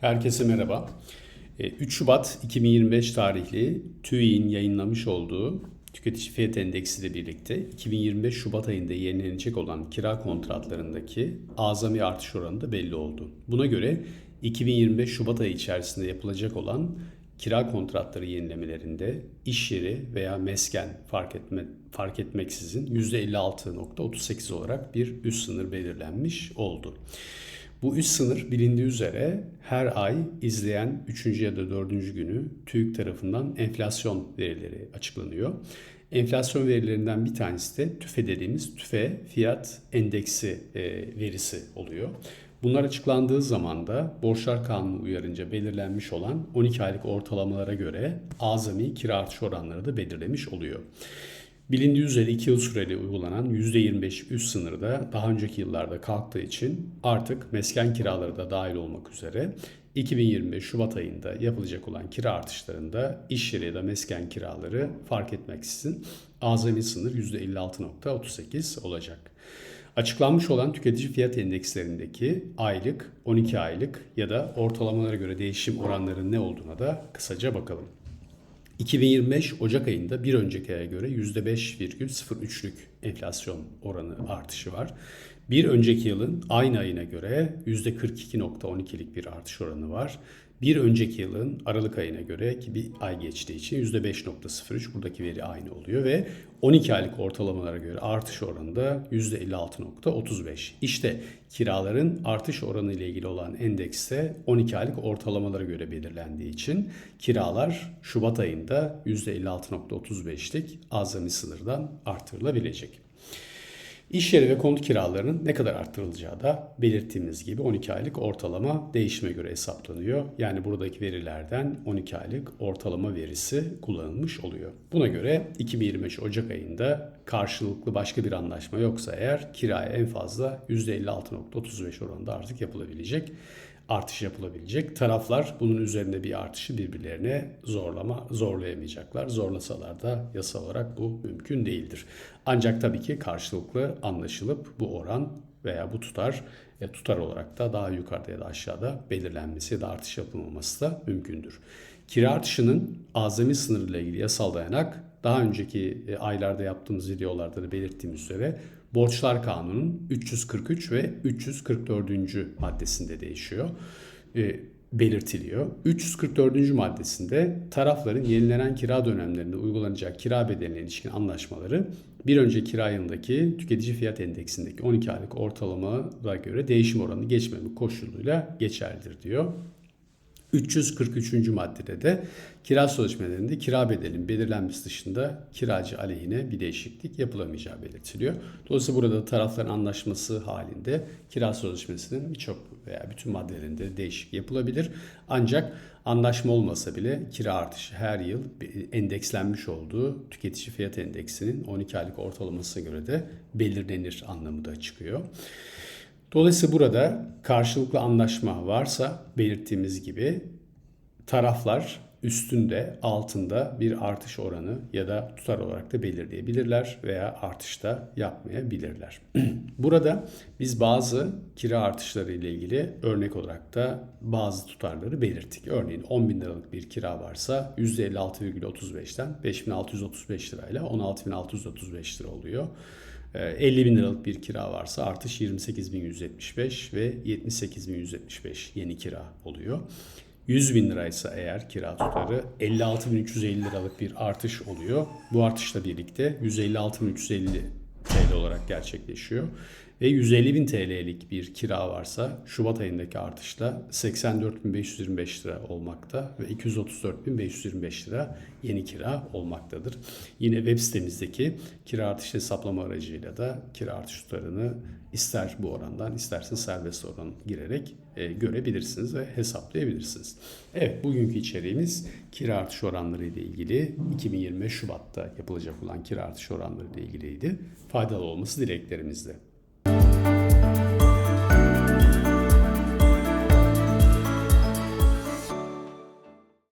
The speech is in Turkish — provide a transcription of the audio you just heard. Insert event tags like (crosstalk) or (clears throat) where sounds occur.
Herkese merhaba. E, 3 Şubat 2025 tarihli TÜİ'nin yayınlamış olduğu tüketici fiyat endeksi ile birlikte 2025 Şubat ayında yenilenecek olan kira kontratlarındaki azami artış oranı da belli oldu. Buna göre 2025 Şubat ayı içerisinde yapılacak olan kira kontratları yenilemelerinde iş yeri veya mesken fark etme fark etmeksizin %56.38 olarak bir üst sınır belirlenmiş oldu. Bu üst sınır bilindiği üzere her ay izleyen 3. ya da 4. günü TÜİK tarafından enflasyon verileri açıklanıyor. Enflasyon verilerinden bir tanesi de TÜFE dediğimiz TÜFE fiyat endeksi e, verisi oluyor. Bunlar açıklandığı zaman da Borçlar Kanunu uyarınca belirlenmiş olan 12 aylık ortalamalara göre azami kira artış oranları da belirlemiş oluyor. Bilindiği üzere 2 yıl süreli uygulanan %25 üst sınırı da daha önceki yıllarda kalktığı için artık mesken kiraları da dahil olmak üzere 2025 Şubat ayında yapılacak olan kira artışlarında iş yeri ya da mesken kiraları fark etmeksizin azami sınır %56.38 olacak. Açıklanmış olan tüketici fiyat endekslerindeki aylık, 12 aylık ya da ortalamalara göre değişim oranlarının ne olduğuna da kısaca bakalım. 2025 Ocak ayında bir önceki aya göre %5,03'lük enflasyon oranı artışı var. Bir önceki yılın aynı ayına göre %42.12'lik bir artış oranı var. Bir önceki yılın Aralık ayına göre ki bir ay geçtiği için %5.03 buradaki veri aynı oluyor ve 12 aylık ortalamalara göre artış oranı da %56.35. İşte kiraların artış oranı ile ilgili olan endekste 12 aylık ortalamalara göre belirlendiği için kiralar Şubat ayında %56.35'lik azami sınırdan artırılabilecek. İş yeri ve konut kiralarının ne kadar arttırılacağı da belirttiğimiz gibi 12 aylık ortalama değişime göre hesaplanıyor. Yani buradaki verilerden 12 aylık ortalama verisi kullanılmış oluyor. Buna göre 2025 Ocak ayında karşılıklı başka bir anlaşma yoksa eğer kiraya en fazla %56.35 oranında artık yapılabilecek artış yapılabilecek. Taraflar bunun üzerinde bir artışı birbirlerine zorlama zorlayamayacaklar. Zorlasalar da yasal olarak bu mümkün değildir. Ancak tabii ki karşılıklı anlaşılıp bu oran veya bu tutar e, tutar olarak da daha yukarıda ya da aşağıda belirlenmesi ya da artış yapılmaması da mümkündür. Kira artışının azami sınırıyla ilgili yasal dayanak daha önceki e, aylarda yaptığımız videolarda da belirttiğimiz üzere Borçlar Kanunu'nun 343 ve 344. maddesinde değişiyor. E, belirtiliyor. 344. maddesinde tarafların yenilenen kira dönemlerinde uygulanacak kira bedeline ilişkin anlaşmaları bir önceki kira yılındaki tüketici fiyat endeksindeki 12 aylık ortalamaya göre değişim oranı geçmeme koşuluyla geçerlidir diyor. 343. maddede de kira sözleşmelerinde kira bedelinin belirlenmesi dışında kiracı aleyhine bir değişiklik yapılamayacağı belirtiliyor. Dolayısıyla burada tarafların anlaşması halinde kira sözleşmesinin birçok veya bütün maddelerinde değişiklik yapılabilir. Ancak anlaşma olmasa bile kira artışı her yıl endekslenmiş olduğu tüketici fiyat endeksinin 12 aylık ortalamasına göre de belirlenir anlamı da çıkıyor. Dolayısıyla burada karşılıklı anlaşma varsa belirttiğimiz gibi taraflar üstünde altında bir artış oranı ya da tutar olarak da belirleyebilirler veya artış da yapmayabilirler. (clears throat) Burada biz bazı kira artışları ile ilgili örnek olarak da bazı tutarları belirttik. Örneğin 10 bin liralık bir kira varsa %56,35'ten 5635 lirayla 16635 lira oluyor. 50 ee, bin liralık bir kira varsa artış 28.175 ve 78.175 yeni kira oluyor. 100 bin liraysa eğer kira tutarı 56.350 liralık bir artış oluyor. Bu artışla birlikte 156.350 TL olarak gerçekleşiyor. Ve 150 bin TL'lik bir kira varsa Şubat ayındaki artışla 84.525 lira olmakta ve 234.525 lira yeni kira olmaktadır. Yine web sitemizdeki kira artış hesaplama aracıyla da kira artış tutarını ister bu orandan isterse serbest oran girerek e, görebilirsiniz ve hesaplayabilirsiniz. Evet bugünkü içeriğimiz kira artış oranları ile ilgili 2025 Şubat'ta yapılacak olan kira artış oranları ile ilgiliydi. Faydalı olması dileklerimizle.